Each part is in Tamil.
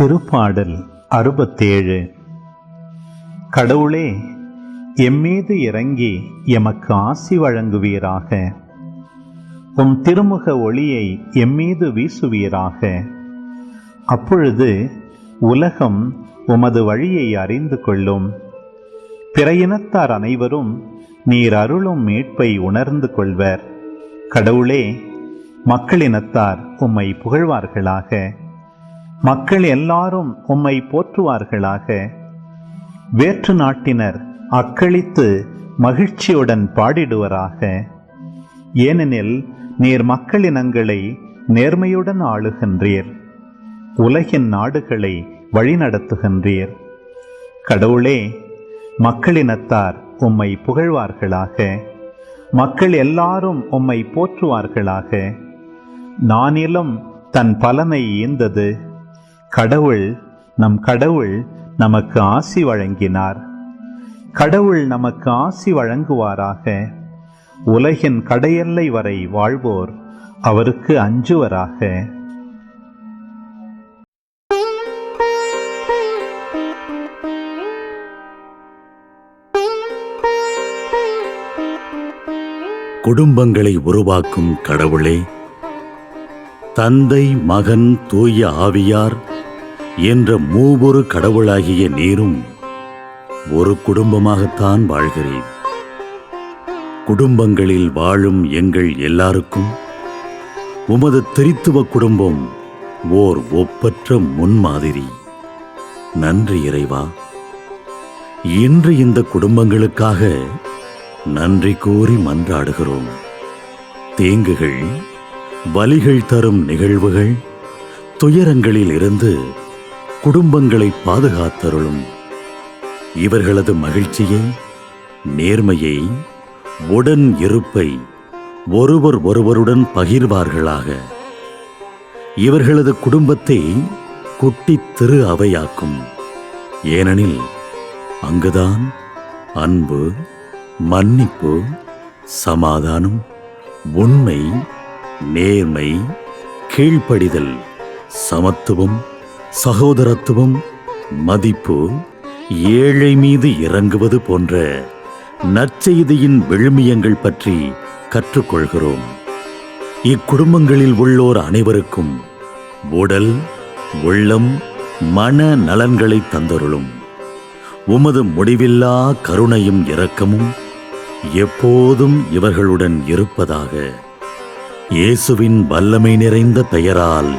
திருப்பாடல் அறுபத்தேழு. கடவுளே எம்மீது இறங்கி எமக்கு ஆசி வழங்குவீராக. உம் திருமுக ஒளியை எம்மீது வீசுவீராக. அப்பொழுது உலகம் உமது வழியை அறிந்து கொள்ளும். பிற இனத்தார் அனைவரும் நீர் அருளும் மீட்பை உணர்ந்து கொள்வர். கடவுளே மக்களினத்தார் உம்மை புகழ்வார்களாக. மக்கள் எல்லாரும் உம்மை போற்றுவார்களாக. வேற்று நாட்டினர் அக்களித்து மகிழ்ச்சியுடன் பாடிடுவராக. ஏனெனில் நீர் மக்களினங்களை நேர்மையுடன் ஆளுகின்றீர். உலகின் நாடுகளை வழிநடத்துகின்றீர். கடவுளே மக்களினத்தார் உம்மை புகழ்வார்களாக. மக்கள் எல்லாரும் உம்மை போற்றுவார்களாக. நானிலும் தன் பலனை ஈந்தது. கடவுள் நம் கடவுள் நமக்கு ஆசி வழங்கினார். கடவுள் நமக்கு ஆசி வழங்குவாராக. உலகின் கடையெல்லை வரை வாழ்வோர் அவருக்கு அஞ்சுவராக. குடும்பங்களை உருவாக்கும் கடவுளே தந்தை மகன் தூய ஆவியார் என்ற மூவொரு கடவுளாகிய நீரும் ஒரு குடும்பமாகத்தான் வாழ்கிறேன். குடும்பங்களில் வாழும் எங்கள் எல்லாருக்கும் உமது திரித்துவ குடும்பம் ஓர் ஒப்பற்ற முன்மாதிரி. நன்றி இறைவா. இன்று இந்த குடும்பங்களுக்காக நன்றி கூறி மன்றாடுகிறோம். தீங்குகள் வலிகள் தரும் நிகழ்வுகள் துயரங்களில் இருந்து குடும்பங்களை பாதுகாத்தருளும். இவர்களது மகிழ்ச்சியை நேர்மையை உடன் இருப்பை ஒருவர் ஒருவருடன் பகிர்வார்களாக. இவர்களது குடும்பத்தை குட்டித் திரு அவையாக்கும். ஏனெனில் அங்குதான் அன்பு மன்னிப்பு சமாதானம் உண்மை நேர்மை கீழ்ப்படிதல் சமத்துவம் சகோதரத்துவம் மதிப்பு ஏழை மீது இறங்குவது போன்ற நற்செய்தியின் விழுமியங்கள் பற்றி கற்றுக்கொள்கிறோம். இக்குடும்பங்களில் உள்ளோர் அனைவருக்கும் உடல் உள்ளம் மன நலன்களை தந்தருளும். உமது முடிவில்லா கருணையும் இரக்கமும் எப்போதும் இவர்களுடன் இருப்பதாக இயேசுவின் வல்லமை நிறைந்த பெயரால்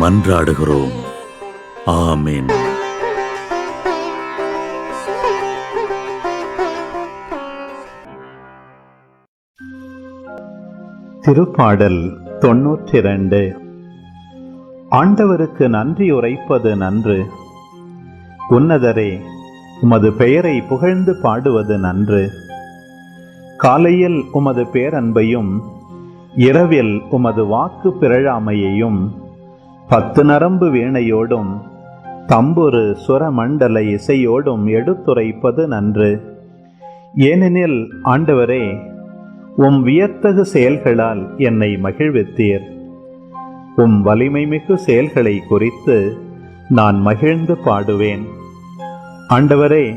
மன்றாடுகிறோம். ஆமீன். திருப்பாடல் தொன்னூற்றி இரண்டு ஆண்டவருக்கு நன்றி உரைப்பது நன்று. உன்னதரே உமது பெயரை புகழ்ந்து பாடுவது நன்று. காலையில் உமது பேரன்பையும் இரவில் உமது வாக்கு பிறழாமையையும் பத்து நரம்பு வீணையோடும் தம்புரு சுரமண்டல இசையோடும் எடுத்துரைப்பது நன்று. ஏனெனில் ஆண்டவரே உம் வியத்தகு செயல்களால் என்னை மகிழ்வித்தீர். உம் வலிமை மிகு செயல்களை குறித்து நான் மகிழ்ந்து பாடுவேன். ஆண்டவரே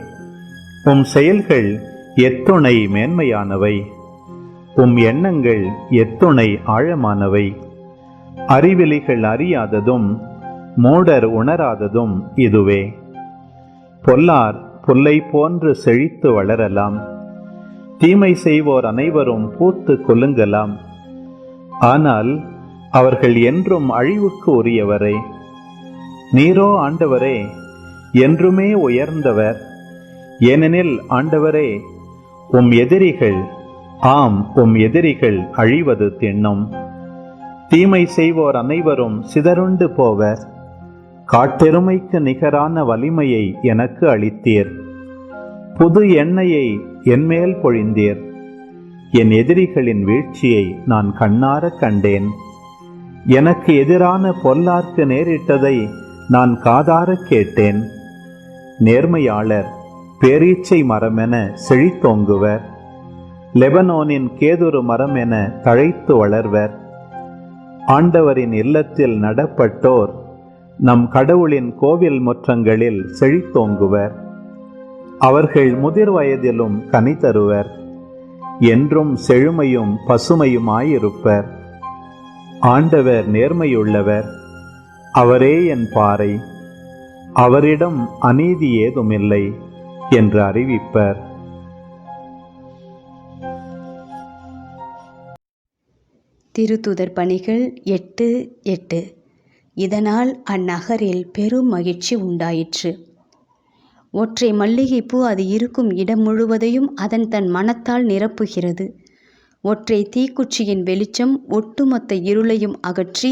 உம் செயல்கள் எத்துணை மேன்மையானவை. உம் எண்ணங்கள் எத்துணை ஆழமானவை. அறிவிலிகள் அறியாததும் மூடர் உணராததும் இதுவே. பொல்லார் புல்லை போன்று செழித்து வளரலாம். தீமை செய்வோர் அனைவரும் பூத்து குலுங்கலாம் ஆனால் அவர்கள் என்றும் அழிவுக்கு உரியவரே. நீரோ ஆண்டவரே என்றுமே உயர்ந்தவர். ஏனெனில் ஆண்டவரே உம் எதிரிகள் ஆம் உம் எதிரிகள் அழிவது தின்னும். தீமை செய்வோர் அனைவரும் சிதறுண்டு போவர். காட்டெருமைக்கு நிகரான வலிமையை எனக்கு அளித்தீர். புது எண்ணெயை என்மேல் பொழிந்தீர். என் எதிரிகளின் வீழ்ச்சியை நான் கண்ணாரக் கண்டேன். எனக்கு எதிரான பொல்லார்க்கு நேரிட்டதை நான் காதாரக் கேட்டேன். நேர்மையாளர் பேரீச்சை மரமென செழித்தோங்குவர் லெபனோனின் கேதுரு மரம் என தழைத்து வளர்வர். ஆண்டவரின் இல்லத்தில் நடப்பட்டோர் நம் கடவுளின் கோவில் முற்றங்களில் செழித்தோங்குவர். அவர்கள் முதிர் வயதிலும் கனி தருவர் என்றும் செழுமையும் பசுமையுமாயிருப்பர். ஆண்டவர் நேர்மையுள்ளவர். அவரே என் பாறை. அவரிடம் அநீதி ஏதுமில்லை என்று அறிவிப்பர். திருத்துதர் பணிகள் எட்டு எட்டு. இதனால் அந்நகரில் பெரும் மகிழ்ச்சி உண்டாயிற்று. ஒற்றை மல்லிகைப்பூ அது இருக்கும் இடம் முழுவதையும் அதன் தன் மனத்தால் நிரப்புகிறது. ஒற்றை தீக்குச்சியின் வெளிச்சம் ஒட்டுமொத்த இருளையும் அகற்றி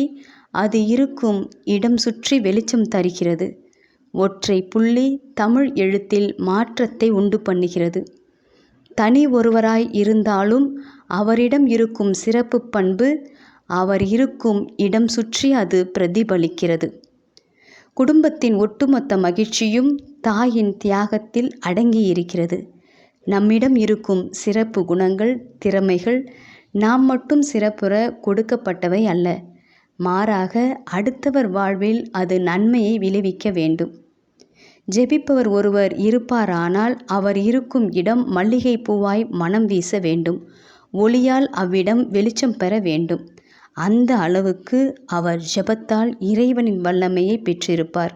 அது இருக்கும் இடம் சுற்றி வெளிச்சம் தருகிறது. ஒற்றை புள்ளி தமிழ் எழுத்தில் மாற்றத்தை உண்டு பண்ணுகிறது. தனி ஒருவராய் இருந்தாலும் அவரிடம் இருக்கும் சிறப்பு பண்பு அவர் இருக்கும் இடம் சுற்றி அது பிரதிபலிக்கிறது. குடும்பத்தின் ஒட்டுமொத்த மகிழ்ச்சியும் தாயின் தியாகத்தில் அடங்கியிருக்கிறது. நம்மிடம் இருக்கும் சிறப்பு குணங்கள் திறமைகள் நாம் மட்டும் சிறப்புற கொடுக்கப்பட்டவை அல்ல. மாறாக அடுத்தவர் வாழ்வில் அது நன்மையை விளைவிக்க வேண்டும். ஜெபிப்பவர் ஒருவர் இருப்பாரானால் அவர் இருக்கும் இடம் மல்லிகை பூவாய் மனம் வீச வேண்டும். ஒளியால் அவ்விடம் வெளிச்சம் பெற வேண்டும். அந்த அளவுக்கு அவர் ஜெபத்தால் இறைவனின் வல்லமையை பெற்றிருப்பார்.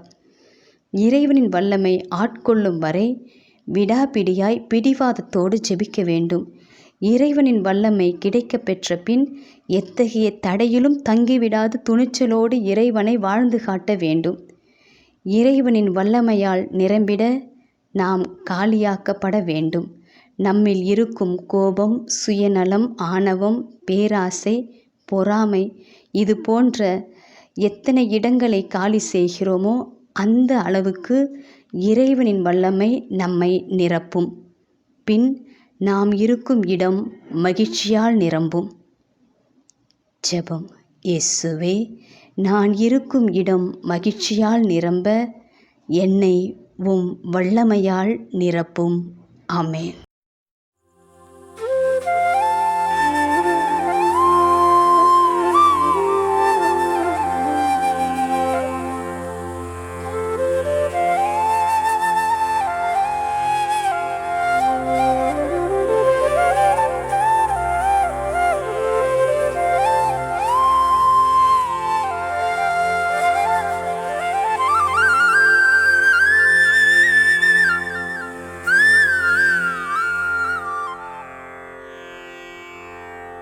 இறைவனின் வல்லமை ஆட்கொள்ளும் வரை விடாபிடியாய் பிடிவாதத்தோடு ஜெபிக்க வேண்டும். இறைவனின் வல்லமை கிடைக்கப் பெற்ற பின் எத்தகைய தடையிலும் தங்கிவிடாது துணிச்சலோடு இறைவனை வாழ்ந்து காட்ட வேண்டும். இறைவனின் வல்லமையால் நிரம்பிட நாம் காலியாக்கப்பட வேண்டும். நம்மில் இருக்கும் கோபம் சுயநலம் ஆணவம் பேராசை பொறாமை. இது போன்ற எத்தனை இடங்களை காலி செய்கிறோமோ அந்த அளவுக்கு இறைவனின் வல்லமை நம்மை நிரப்பும். பின் நாம் இருக்கும் இடம் மகிழ்ச்சியால் நிரம்பும். ஜெபம். இயேசுவே நான் இருக்கும் இடம் மகிழ்ச்சியால் நிரம்ப என்னை உம் வல்லமையால் நிரப்பும். ஆமென்.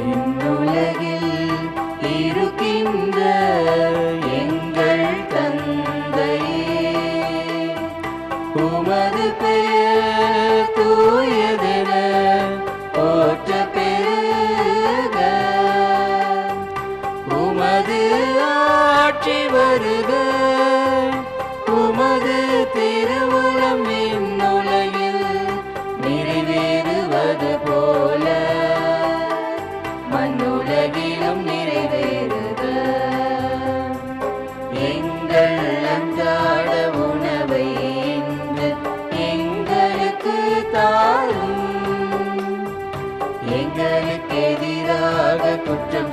rain.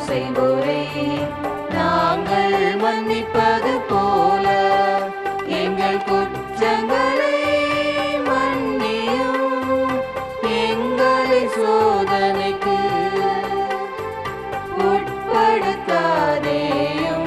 செய்வோரை நாங்கள் மன்னிப்பது போல எங்கள் குற்றங்களை மன்னியும் எங்களை சோதனைக்கு உட்படுத்தாதேயும்.